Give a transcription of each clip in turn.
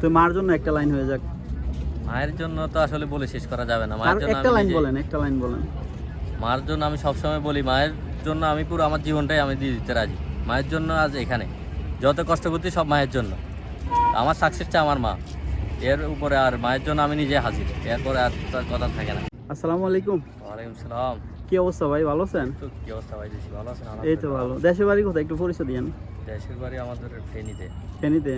তো মার জন্য একটা লাইন হয়ে যাক। মায়ের জন্য তো আসলে বলে শেষ করা যাবে না। মায়ের জন্য একটা লাইন বলেন একটা লাইন বলেন। মায়ের জন্য আমি সবসময় বলি মায়ের জন্য আমি পুরো আমার জীবনটাই আমি দিয়ে দিতে রাজি। মায়ের জন্য আজ এখানে। যত কষ্ট করছি সব মায়ের জন্য। আমার সাকসেসটা আমার মা। এর উপরে আর মায়ের জন্য আমি নিজে হাজির। এরপরে আর তার কথা থাকে না। আসসালামু আলাইকুম। ওয়ালাইকুম সালাম। কি অবস্থা ভাই ভালো আছেন? কি অবস্থা ভাই দেশি ভালো আছেন? এই তো ভালো। দেশের বাড়ি কোথায়? একটু পরিচয় দিয়েন। দেশের বাড়ি আমাদের ফেনীতে। ফেনীতে?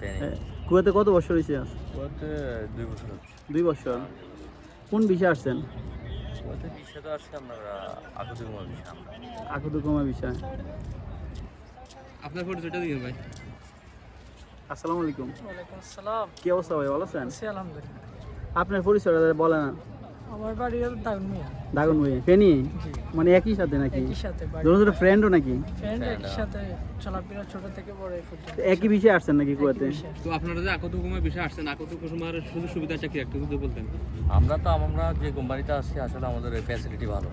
ফেনী। কুয়েতে কত বছর হয়েছে? কুয়েতে দুই বছর দুই বছর। কোন বিষয়ে আসছেন? তো আসছে আমরা বিষয় আকুদুকুমা বিষয় আপনার পরিচয়টা দিন ভাই। আসসালামু আলাইকুম। ওয়ালাইকুম আসসালাম। কি অবস্থা ভাই ভালো আছেন? আছি আলহামদুলিল্লাহ। আপনার পরিচয়টা বলেন। না আমার বাড়ি হলো দাগুন মিয়া দাগুন ফেনি মানে একই সাথে নাকি? একই সাথে বাড়ি দুটো দুটো ফ্রেন্ডও নাকি? ফ্রেন্ড একই সাথে চলাফেরা ছোট থেকে বড় পর্যন্ত। একই বিষয়ে আসছেন নাকি কুয়েতে। তো আপনারা যে আকতুকুমার বিষয়ে আসছেন আকতুকুমার সুযোগ সুবিধাটা কি? একটু যদি বলতেন। আমরা তো আমরা যে কোম্পানিতে আসছি আসলে আমাদের ফ্যাসিলিটি ভালো।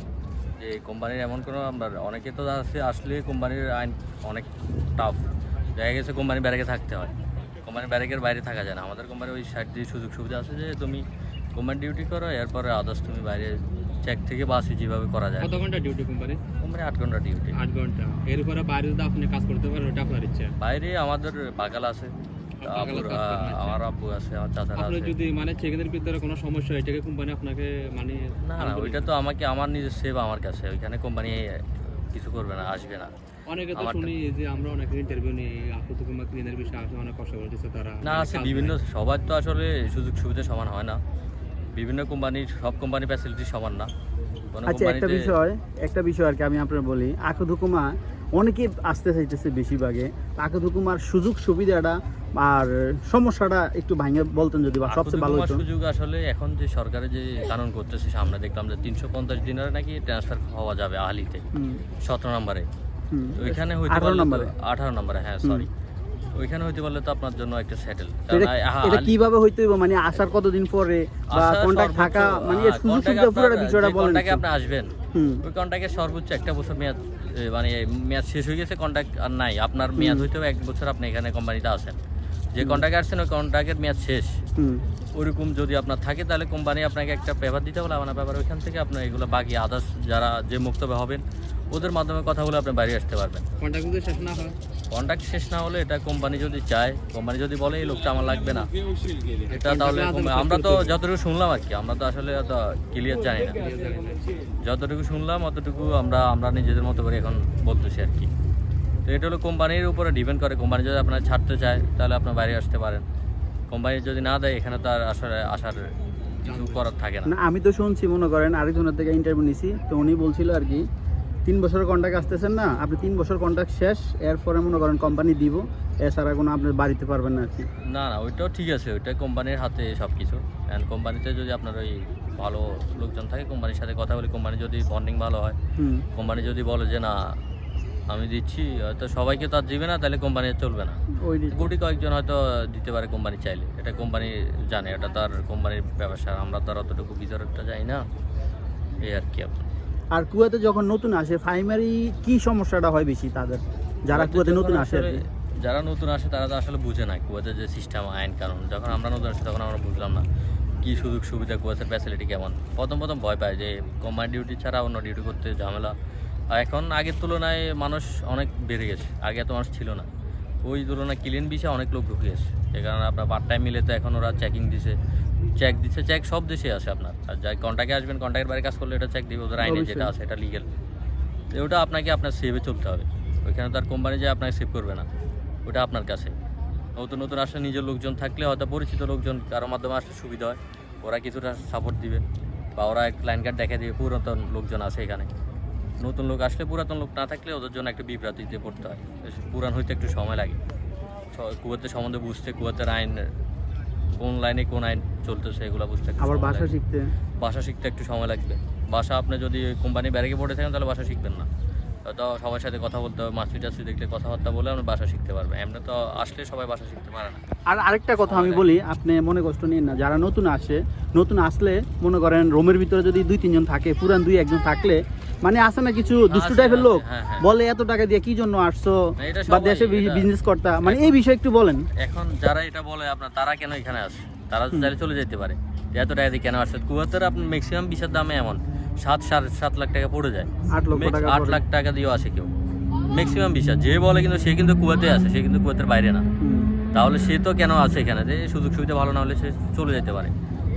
যে কোম্পানির এমন কোনো আমরা অনেকে তো আছে আসলে কোম্পানির আইন অনেক টাফ দেখা গেছে কোম্পানি ব্যারেকে থাকতে হয়। কোম্পানি ব্যারেকের বাইরে থাকা যায় না। আমাদের কোম্পানি ওই সাইড দিয়ে সুযোগ সুবিধা আছে যে তুমি কোম্পানি ডিউটি করো এরপরে আদার্স তুমি বাইরে চেক থেকে বাসি যেভাবে করা যায়। কত ঘণ্টা ডিউটি কোম্পানি কোম্পানি আট ঘণ্টা ডিউটি আট ঘণ্টা। এর উপরে বাইরে যদি আপনি কাজ করতে পারেন ওটা আপনার ইচ্ছা। বাইরে আমাদের বাগাল আছে। আব্বুর। আমার আব্বু আছে আমার চাচারা আপনি আছে। যদি মানে চেকের ভিতরে কোনো সমস্যা হয় এটাকে কোম্পানি আপনাকে মানে না না ওইটা তো আমাকে আমার নিজের সেভ আমার কাছে। ওইখানে কোম্পানি কিছু করবে না আসবে না। অনেকে তো শুনি যে আমরা অনেক ইন্টারভিউ নিই ক্লিনের বিষয়ে আসলে অনেক কষ্ট করতেছে তারা। না মানে আছে বিভিন্ন সবার তো আসলে সুযোগ সুবিধা সমান হয় না। বিভিন্ন কোম্পানির সব কোম্পানি ফ্যাসিলিটি সমান না। আচ্ছা একটা বিষয় একটা বিষয় আর কি আমি আপনার বলি। আকুদুকুমা অনেকে আসতে চাইতেছে বেশিরভাগে। আকুদুকুমার সুযোগ সুবিধাটা আর সমস্যাটা একটু ভাঙে বলতেন যদি বা সবচেয়ে ভালো হতো সুযোগ আসলে এখন যে সরকারে যে কানুন করতেছে সামনে দেখলাম যে তিনশো পঞ্চাশ দিনের নাকি ট্রান্সফার হওয়া যাবে আহালিতে সতেরো নম্বরে। ওইখানে হইতে আঠারো নম্বরে? আঠারো নম্বরে হ্যাঁ সরি ওইখানে হইতে পারলে তো আপনার জন্য একটা সেটেল এটা কীভাবে হইতে হইব? মানে আসার কতদিন পরে বা কন্টাক্ট থাকা মানে সুযোগ সুবিধা পুরোটা বিষয়টা বলেন কন্টাক্টে আপনি আসবেন। ওই সর্বোচ্চ একটা বছর মেয়াদ মানে মেয়াদ শেষ হয়ে গেছে কন্ট্রাক্ট আর নাই। আপনার মেয়াদ হইতে হবে এক বছর আপনি এখানে কোম্পানিতে আছেন। যে কন্ট্রাক্টে আসছেন ওই কন্ট্রাক্টের মেয়াদ শেষ। হুম। ওরকম যদি আপনার থাকে তাহলে কোম্পানি আপনাকে একটা পেপার দিতে বলে আপনার পেপার ওইখান থেকে আপনার এগুলো বাকি আদার্স যারা যে মুক্তবে হবেন ওদের মাধ্যমে কথা বলে আপনি বাইরে আসতে পারবেন। কন্ট্যাক্ট যদি শেষ না হয়। কন্ট্রাক্ট শেষ না হলে এটা কোম্পানি যদি চায় কোম্পানি যদি বলে, এই লোকটা আমার লাগবে না। এটা তাহলে আমরা তো যতটুকু শুনলাম আর কি, আমরা তো আসলে অত ক্লিয়ার জানি না। যতটুকু শুনলাম, অতটুকু আমরা আমরা নিজেদের মতো করে এখন বলতেছি আর কি। তো এটা হলো কোম্পানির উপরে ডিপেন্ড করে। কোম্পানি যদি আপনার ছাড়তে চায়, তাহলে আপনার বাইরে আসতে পারেন। কোম্পানি যদি না দেয়, এখানে তো আর আসলে আসার কিছু করার থাকে না। আমি তো শুনছি, মনে করেন আরেকজনের থেকে ইন্টারভিউ নিছি, তো উনি বলছিল আর কি তিন বছরের কন্ট্রাক্ট আসতেছেন না আপনি তিন বছর কন্ট্রাক্ট শেষ এরপরে মনে করেন কোম্পানি দিব এছাড়া কোনো আপনি বাড়িতে পারবেন না আর কি। না না ওইটাও ঠিক আছে ওইটা কোম্পানির হাতে সব কিছু অ্যান্ড কোম্পানিতে যদি আপনার ওই ভালো লোকজন থাকে কোম্পানির সাথে কথা বলি কোম্পানি যদি বন্ডিং ভালো হয় কোম্পানি যদি বলে যে না আমি দিচ্ছি হয়তো সবাইকে তো আর দিবে না তাহলে কোম্পানি চলবে না। ওই গুটি কয়েকজন হয়তো দিতে পারে কোম্পানি চাইলে। এটা কোম্পানি জানে এটা তার কোম্পানির ব্যবসা আমরা তো আর অতটুকু ভিতরটা যাই না। এই আর কি আপনার। আর কুয়াতে যখন নতুন আসে প্রাইমারি কি সমস্যাটা হয় বেশি তাদের? যারা কুয়াতে নতুন আসে যারা নতুন আসে তারা তো আসলে বুঝে না কুয়াতে যে সিস্টেম আইন কানুন। যখন আমরা নতুন আসি তখন আমরা বুঝলাম না কি সুযোগ সুবিধা কুয়াতের ফ্যাসিলিটি কেমন। প্রথম প্রথম ভয় পায় যে কোম্পানি ডিউটি ছাড়া অন্য ডিউটি করতে ঝামেলা। এখন আগের তুলনায় মানুষ অনেক বেড়ে গেছে। আগে এত মানুষ ছিল না। ওই তুলনায় ক্লিন বিষয়ে অনেক লোক ঢুকে গেছে। সে কারণে আপনার পার্ট টাইম মিলে তো এখন ওরা চেকিং দিছে। চেক দিচ্ছে চেক সব দেশে আসে আপনার। আর যাই কন্ট্যাক্টে আসবেন কন্ট্যাক্টের বাইরে কাজ করলে এটা চেক দিবে ওদের আইনে যেটা। আছে এটা লিগেল তো ওটা আপনাকে আপনার সেভে চলতে হবে। ওইখানে তার কোম্পানি যে আপনাকে সেভ করবে না। ওটা আপনার কাছে। নতুন নতুন আসলে নিজের লোকজন থাকলে হয়তো পরিচিত লোকজন কারোর মাধ্যমে আসলে সুবিধা হয়। ওরা কিছুটা সাপোর্ট দিবে। বা ওরা এক লাইন কার্ড দেখা দিবে পুরাতন লোকজন আছে এখানে। নতুন লোক আসলে পুরাতন লোক না থাকলে ওদের জন্য একটা বিভ্রান্তিতে পড়তে হয়। পুরান হইতে একটু সময় লাগে। কুয়াতে সম্বন্ধে বুঝতে কুয়াতের আইন কোন লাইনে কোন আইন চলতেছে এগুলো বুঝতে আবার ভাষা শিখতে? ভাষা শিখতে একটু সময় লাগবে। ভাষা আপনি যদি কোম্পানি ব্যারেকে পড়ে থাকেন তাহলে ভাষা শিখবেন না। তো সবার সাথে কথা বলতে হবে মাছুই টাছুই দেখলে কথাবার্তা বলে আপনি ভাষা শিখতে পারবেন। এমনি তো আসলে সবাই ভাষা শিখতে পারে না। আর আরেকটা কথা আমি বলি আপনি মনে কষ্ট নিন না যারা নতুন আসে নতুন আসলে মনে করেন রোমের ভিতরে যদি দুই তিনজন থাকে পুরান দুই একজন থাকলে মানে আছে না কিছু দুষ্টু টাইপের লোক? হ্যাঁ, হ্যাঁ। বলে এত টাকা দিয়ে কি জন্য আসছো? বা দেশে বিজনেস করতা মানে এই বিষয়ে একটু বলেন। এখন যারা এটা বলে আপনার তারা কেন এখানে আসে? তারা চাইলে চলে যেতে পারে এত টাকা দিয়ে কেন আসে কুয়াতের আপনার ম্যাক্সিমাম বিষের দামে এমন সাত সাড়ে সাত লাখ টাকা পড়ে যায়। আট লক্ষ টাকা আট লাখ টাকা দিয়েও আসে কেউ। ম্যাক্সিমাম বিষয় যে বলে কিন্তু সে কিন্তু কুয়াতে আছে সে কিন্তু কুয়াতের বাইরে না। তাহলে সে তো কেন আছে এখানে? যে সুযোগ সুবিধা ভালো না হলে সে চলে যেতে পারে।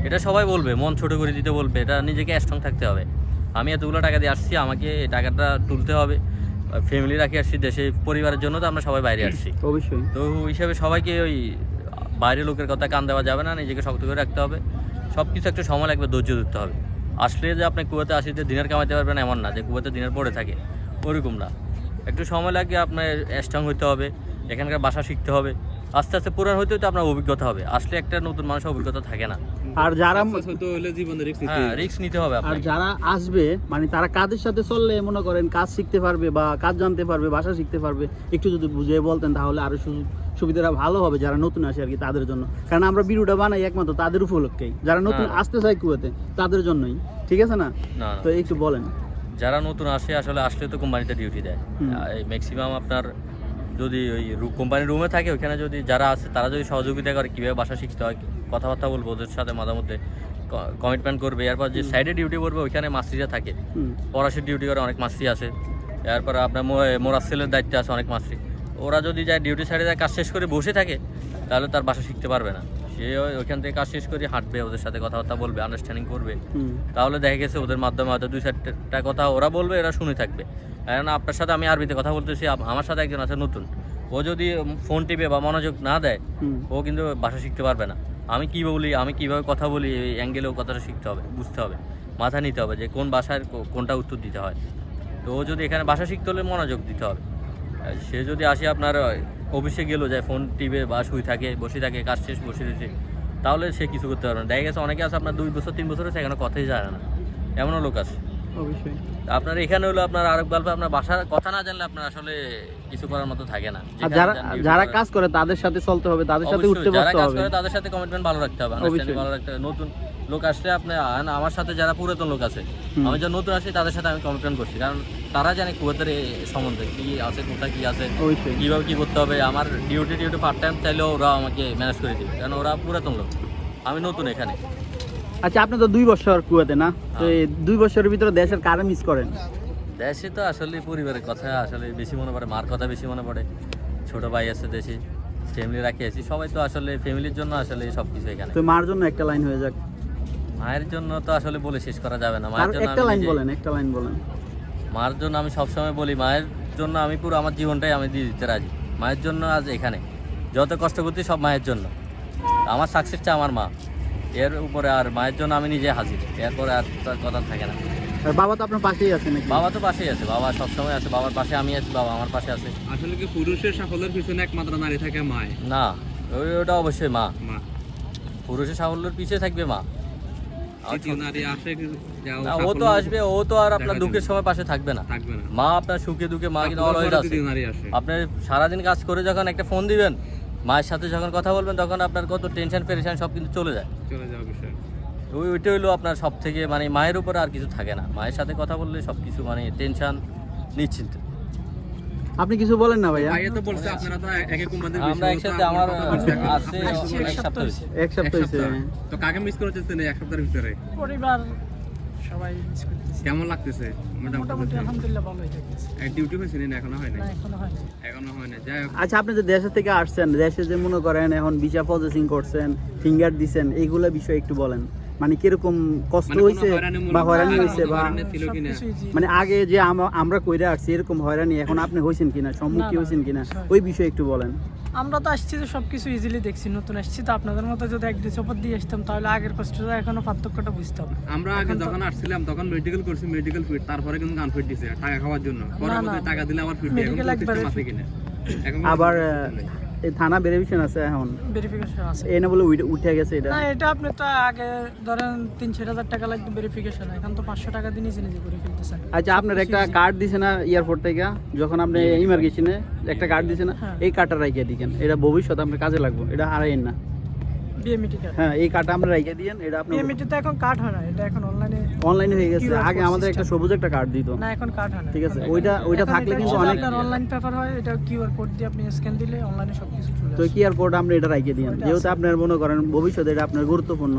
এটা সবাই বলবে মন ছোট করে দিতে বলবে এটা নিজেকে স্ট্রং থাকতে হবে। আমি এতগুলো টাকা দিয়ে আসছি আমাকে এই টাকাটা তুলতে হবে। ফ্যামিলি রাখি আসছি দেশে পরিবারের জন্য তো আমরা সবাই বাইরে আসছি। অবশ্যই। তো ওই হিসাবে সবাইকে ওই বাইরের লোকের কথা কান দেওয়া যাবে না নিজেকে শক্ত করে রাখতে হবে। সব কিছু একটা সময় লাগবে ধৈর্য ধরতে হবে। আসলে যে আপনি কুয়াতে আসিতে দিনের কামাইতে পারবেন এমন না যে কুয়াতে দিনের পড়ে থাকে ওরকম না। একটু সময় লাগে আপনার স্ট্রং হতে হবে এখানকার বাসা শিখতে হবে। আস্তে আস্তে পুরান হইতে হইতে আপনার অভিজ্ঞতা হবে। আসলে একটা নতুন মানুষের অভিজ্ঞতা থাকে না। আর যারা রিস্ক নিতে হ্যাঁ রিস্ক নিতে হবে আর যারা আসবে মানে তারা কাদের সাথে চললে মনে করেন কাজ শিখতে পারবে বা কাজ জানতে পারবে ভাষা শিখতে পারবে একটু যদি বুঝিয়ে বলতেন তাহলে আরও সুযোগ সুবিধাটা ভালো হবে যারা নতুন আসে আর কি তাদের জন্য। কারণ আমরা ভিডিওটা বানাই একমাত্র তাদের উপলক্ষেই। যারা নতুন হ্যাঁ। আসতে চায় কুয়াতে তাদের জন্যই। ঠিক আছে না। তো একটু বলেন। যারা নতুন আসে আসলে আসলে তো কোম্পানিতে ডিউটি দেয়। ম্যাক্সিমাম আপনার যদি ওই কোম্পানির রুমে থাকে ওখানে যদি যারা আছে তারা যদি সহযোগিতা করে কীভাবে বাসা শিখতে হয় কথাবার্তা বলব ওদের সাথে মাঝে মধ্যে কমিটমেন্ট করবে। এরপর যে সাইডে ডিউটি করবে ওইখানে মাস্ট্রিরা থাকে। পড়াশোর ডিউটি করে অনেক মাস্ট্রি আছে। এরপর আপনার মোরাসেলের দায়িত্বে আছে অনেক মাস্ট্রি ওরা যদি যায় ডিউটি সাইডে যায় কাজ শেষ করে বসে থাকে তাহলে তার বাসা শিখতে পারবে না। সে ওই- ওইখান থেকে কাজ শেষ করে হাঁটবে ওদের সাথে কথাবার্তা বলবে আন্ডারস্ট্যান্ডিং করবে। তাহলে দেখা গেছে ওদের মাধ্যমে হয়তো দুই চারটা কথা ওরা বলবে এরা শুনে থাকবে। কারণ আপনার সাথে আমি আরবিতে কথা বলতেছি আমার সাথে একজন আছে নতুন। ও যদি ফোন টিপে বা মনোযোগ না দেয় ও কিন্তু ভাষা শিখতে পারবে না। আমি কী বলি, আমি কীভাবে কথা বলি, এই অ্যাঙ্গেলেও কথাটা শিখতে হবে, বুঝতে হবে। মাথা নিতে হবে যে কোন বাসার কোনটা উত্তর দিতে হয়। তো ও যদি এখানে ভাষা শিখতে হলে মনোযোগ দিতে হবে। সে যদি আসে আপনার অফিসে গেলো, যায় ফোন টিপে বা শুই থাকে, বসে থাকে, কাজ শেষ, বসে রয়েছে, তাহলে সে কিছু করতে পারবে না। দেখা গেছে অনেকে আছে আপনার দুই বছর, তিন বছর এখানে কথাই যায় না। এমনও লোক আছে। অবশ্যই। আপনার এখানে হলো আপনার আরেক গল্পে আপনার ভাষার কথা না জানলে আপনার আসলে কিছু করার মতো থাকে না। আর যারা যারা কাজ করে তাদের সাথে চলতে হবে তাদের সাথে উঠতে যারা কাজ হবে। করে তাদের সাথে কমিটমেন্ট ভালো রাখতে হবে। ভালো রাখতে হবে। নতুন লোক আসলে আপনি আমার সাথে যারা পুরাতন লোক আছে আমি যখন নতুন আসি তাদের সাথে আমি কমিটমেন্ট করছি কারণ তারা জানে কুয়েতের সম্বন্ধে কি আছে কোথায় কি আছে কীভাবে কি করতে হবে। আমার ডিউটি ডিউটি পার্ট টাইম চাইলেও ওরা আমাকে ম্যানেজ করে দিবে কারণ ওরা পুরাতন লোক। আমি নতুন এখানে। আচ্ছা আপনি তো দুই বছর কুয়াতে না? তো হ্যাঁ। এই দুই বছরের ভিতরে দেশের কারে মিস করেন? দেশে তো আসলে পরিবারের কথা আসলে বেশি মনে পড়ে মার কথা বেশি মনে পড়ে। ছোট ভাই আছে দেশে ফ্যামিলি রাখি আছি সবাই তো আসলে ফ্যামিলির জন্য আসলে সব কিছু এখানে। তো মার জন্য একটা লাইন হয়ে যাক। মায়ের জন্য তো আসলে বলে শেষ করা যাবে না মায়ের জন্য একটা লাইন বলেন একটা লাইন বলেন। মার জন্য আমি সবসময় বলি মায়ের জন্য আমি পুরো আমার জীবনটাই আমি দিয়ে দিতে রাজি। মায়ের জন্য আজ এখানে। যত কষ্ট করছি সব মায়ের জন্য। আমার সাকসেসটা আমার মা। এর উপরে আর মায়ের জন্য আমি নিজে হাজির। এরপরে আর তার কথা থাকে না। আর বাবা তো আপনার পাশেই আছে নাকি? বাবা তো পাশেই আছে বাবা সবসময় আছে বাবার পাশে আমি আছি বাবা আমার পাশে আছে। আসলে কি পুরুষের সাফল্যের পিছনে একমাত্র নারী থাকে মায়? না ওই ওটা অবশ্যই মা। মা। পুরুষের সাফল্যের পিছিয়ে থাকবে মা। না, ও তো আসবে ও তো আর আপনার দুঃখের সময় পাশে থাকবে না। মা আপনার সুখে দুঃখে মা কিন্তু সাফল্যের অলওয়েজ আছে। দ্বিতীয় আপনি সারাদিন কাজ করে যখন একটা ফোন দিবেন মায়ের সাথে যখন কথা বলবেন তখন আপনার কত টেনশন পেরেশান সব কিন্তু চলে যায়। চলে যাওয়া বিষয় ওই ওইটা হলো আপনার সব থেকে মানে মায়ের উপর আর কিছু থাকে না। মায়ের সাথে কথা বললে সব কিছু মানে টেনশন নিশ্চিন্ত। আপনি কিছু বলেন না ভাইয়া? আগে তো বলছে আপনারা তো এক এক কোম্পানির আমরা একসাথে আমার আছে এক এক সপ্তাহ সপ্তাহ হয়েছে। এক সপ্তাহ। হয়েছে তো কাকে মিস করে হচ্ছে এক সপ্তাহের ভিতরে? পরিবার। সবাই মিস করতেছি। কেমন লাগতেছে? মোটামুটি আলহামদুলিল্লাহ ভালোই থাকতেছে ডিউটি হয়েছে এখনও হয় না এখনও হয়নি এখনও হয় না যাই আচ্ছা আপনি যে দেশের থেকে আসছেন দেশে যে মনে করেন এখন ভিসা প্রসেসিং করছেন ফিঙ্গার দিচ্ছেন এইগুলা বিষয়ে একটু বলেন। মানে কীরকম কষ্ট মানে হয়েছে বা হয়রানি হয়েছে বা। মানে আগে যে আমরা কইরা আসছি এরকম হয়রানি এখন আপনি হয়েছেন কিনা? সম্মুখীন হয়েছেন কিনা? ওই বিষয়ে একটু বলেন। আমরা তো আসছি তো সবকিছু ইজিলি দেখছি নতুন আসছি তো আপনাদের মতো যদি এক দুই চপর দিয়ে আসতাম তাহলে আগের কষ্টটা এখনও পার্থক্যটা বুঝতাম আমরা আগে এখন যখন আসছিলাম তখন মেডিকেল করছি মেডিকেল ফিট তারপরে কিন্তু গান ফিট দিছে টাকা খাওয়ার জন্য। পরে। টাকা দিলে আবার ফিট এখন আছে কিনা? আবার এই থানা ভেরিফিকেশন আছে এখন? ভেরিফিকেশন আছে। এই না বলে উঠে গেছে এটা। না এটা আপনি তো আগে ধরেন তিন চার হাজার টাকা লাগবে ভেরিফিকেশন এখন তো পাঁচশো টাকা দিয়ে নিজে নিজে করে ফেলতেছে। আচ্ছা আপনার একটা কার্ড দিছে না এয়ারপোর্ট থেকে? যখন আপনি ইমার্গেশনে একটা কার্ড দিছে না হ্যাঁ। এই কার্ডটা রাখিয়ে দিকেন। এটা ভবিষ্যতে আপনার কাজে লাগবে এটা হারাইন না। বিএমইটি কার্ড হ্যাঁ এই কার্ডটা আমরা রেখে দিয়েন এটা আপনি বিএমইটি তো এখন কার্ড হয় না এটা এখন অনলাইনে অনলাইনে হয়ে গেছে। আগে আমাদের একটা সবুজ একটা কার্ড দিত। না এখন কার্ড হয় না ঠিক আছে ওইটা ওইটা থাকলে কিন্তু অনেক অনলাইন পেপার হয় এটা কিউআর কোড দিয়ে আপনি স্ক্যান দিলে অনলাইনে সবকিছু চলে তো কিউআর কোড আমরা এটা রেখে দিয়েন যেহেতু আপনার মনে করেন ভবিষ্যতে এটা আপনার গুরুত্বপূর্ণ।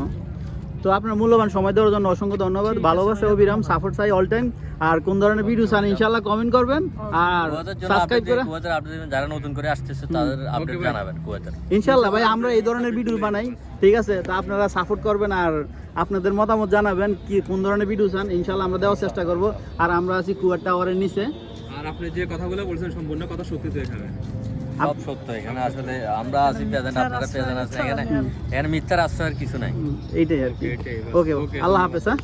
তো আপনার মূল্যবান সময় দেওয়ার জন্য অসংখ্য ধন্যবাদ। ভালোবাসা অবিরাম। সাপোর্ট চাই অল টাইম আর কোন ধরনের ভিডিও চান ইনশাআল্লাহ কমেন্ট করবেন। আর সাবস্ক্রাইব করে কুয়েতের আপডেট যারা নতুন করে আসতেছে তাদের আপডেট জানাবেন কুয়েতের। ইনশাআল্লাহ ভাই আমরা এই ধরনের ভিডিও বানাই ঠিক আছে? তা আপনারা সাপোর্ট করবেন আর আপনাদের মতামত জানাবেন কি কোন ধরনের ভিডিও চান ইনশাআল্লাহ আমরা দেওয়ার চেষ্টা করব। আর আমরা আছি কুয়ার টাওয়ারের নিচে। আর আপনি যে কথাগুলো বলছেন সম্পূর্ণ কথা সত্যি তো এখানে। সব সত্য এখানে। আসলে আমরা আছি প্রেজেন্ট আপনারা আশ্রয় প্রেজেন্ট আছেন এখানে। এখানে মিথ্যার আশ্রয়ের কিছু নাই। এইটাই আর কি। ওকে ওকে, আল্লাহ হাফেজ হ্যাঁ?